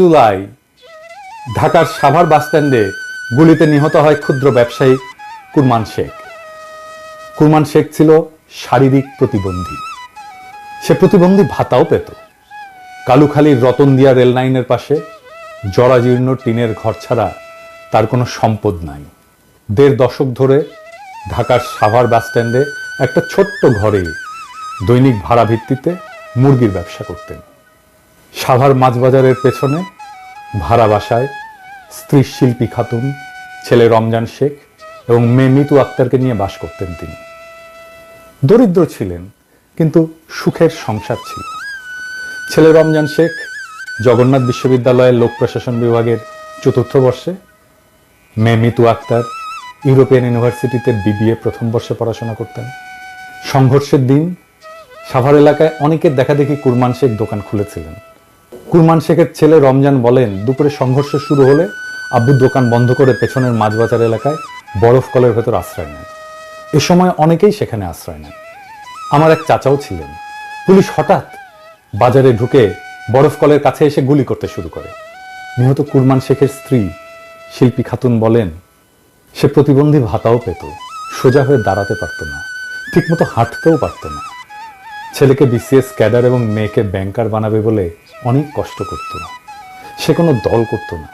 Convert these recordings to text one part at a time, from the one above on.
জুলাই। ঢাকার সাভার বাসস্ট্যান্ডে গুলিতে নিহত হয় ক্ষুদ্র ব্যবসায়ী কুরমান শেখ। কুরমান শেখ ছিল শারীরিক প্রতিবন্ধী। সে প্রতিবন্ধী ভাতাও পেত। কালুখালীর রতনদিয়া রেল লাইনের পাশে জরাজীর্ণ টিনের ঘর ছাড়া তার কোনো সম্পদ নাই। দেড় দশক ধরে ঢাকার সাভার বাসস্ট্যান্ডে একটা ছোট্ট ঘরে দৈনিক ভাড়া ভিত্তিতে মুরগির ব্যবসা করতেন। সাভার মাছবাজারের পেছনে, ভাড়া বাসায়, স্ত্রী শিল্পী খাতুন, ছেলে রমজান শেখ এবং মেয়ে মিতু আক্তারকে নিয়ে বাস করতেন তিনি। দরিদ্র ছিলেন, কিন্তু সুখের সংসার ছিল। ছেলে রমজান শেখ জগন্নাথ বিশ্ববিদ্যালয়ের লোক প্রশাসন বিভাগের চতুর্থ বর্ষে, মেয়ে মিতু আক্তার ইউরোপিয়ান ইউনিভার্সিটিতে বিবিএ প্রথম বর্ষে পড়াশোনা করতেন। সংঘর্ষের দিন সাভার এলাকায় অনেকের দেখাদেখি কুরমান শেখ দোকান খুলেছিলেন। কুরমান শেখের ছেলে রমজান বলেন, দুপুরে সংঘর্ষ শুরু হলে আব্বু দোকান বন্ধ করে পেছনের মাছবাজার এলাকায় বরফ কলের ভেতর আশ্রয় নেন। এ সময় অনেকেই সেখানে আশ্রয় নেন। আমার এক চাচাও ছিলেন। পুলিশ হঠাৎ বাজারে ঢুকে বরফ কলের কাছে এসে গুলি করতে শুরু করে। নিহত কুরমান শেখের স্ত্রী শিল্পী খাতুন বলেন, সে প্রতিবন্ধী ভাতাও পেত, সোজা হয়ে দাঁড়াতে পারতো না, ঠিকমতো হাঁটতেও পারতো না। ছেলেকে বিসিএস ক্যাডার এবং মেয়েকে ব্যাংকার বানাবে বলে অনেক কষ্ট করত। সে কোনো দল করতো না।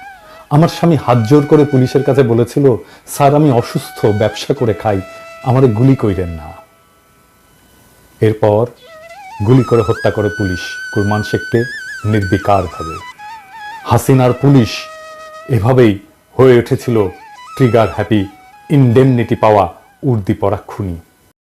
আমার স্বামী হাত জোর করে পুলিশের কাছে বলেছিল, স্যার, আমি অসুস্থ, ব্যবসা করে খাই, আমারে গুলি কইরেন না। এরপর গুলি করে হত্যা করে পুলিশ, কুরমান শেখকে নির্বিকারভাবে হাসিনার পুলিশ এভাবেই হয়ে উঠেছিল ট্রিগার হ্যাপি, ইনডেমনিটি পাওয়া উর্দি পরাক্ষুনি।